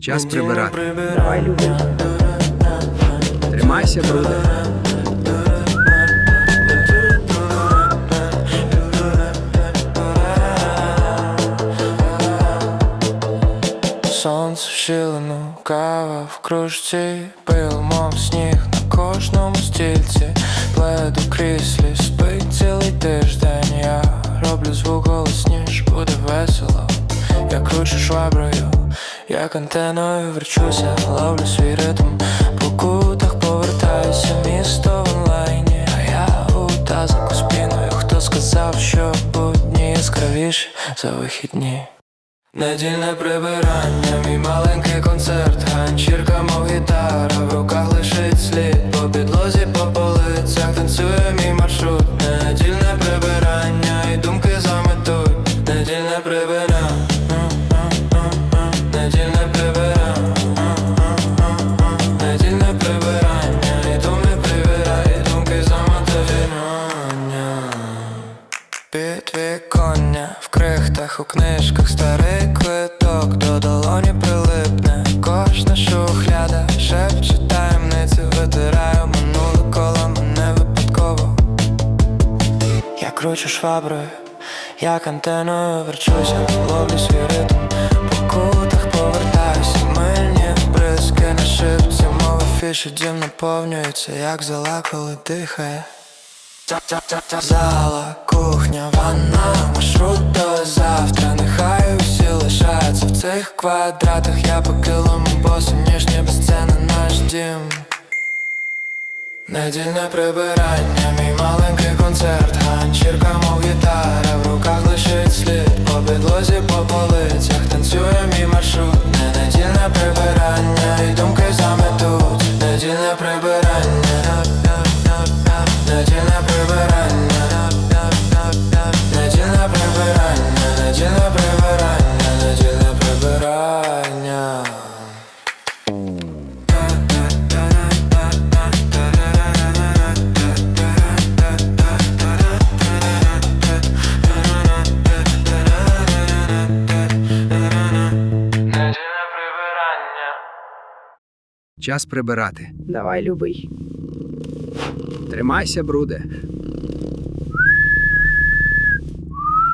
Час прибирати. Давай, любий. Тримайся, бруде. Сонце в щілину, кава в кружці, пилом сніг на кожному стільці, плед у кріслі, спить цілий тиждень. Я роблю звук голосніш, буде весело. Я кручу шваброю, як антеною верчуся, ловлю свій ритм, по кутах повертаюся, місто в онлайні, а я у тазику спіною. Хто сказав, що будні яскравіші за вихідні? Недільне прибирання, мій маленький Підвіконня в крихтах у книжках старий квиток до долоні прилипне. Кожна шухляда шепче таємниці Витираю минуле коло мене випадково. Я кручу шваброю, як антеною верчуся, ловлю свій ритм. По кутах повертаюся, мильні бризки на шипці. Мова фіші дім наповнюється, як зала, коли дихає Зала, кухня, ванна, маршрут до завтра. Нехай усі лишаються в цих квадратах. Я по килому босу, ніжні без сцени наш дім. Недільне прибирання, мій маленький концерт. Ганчірка, мов гітара, в руках лишить слід. По підлозі, по полицях Час прибирати. Давай, любий. Тримайся, бруде.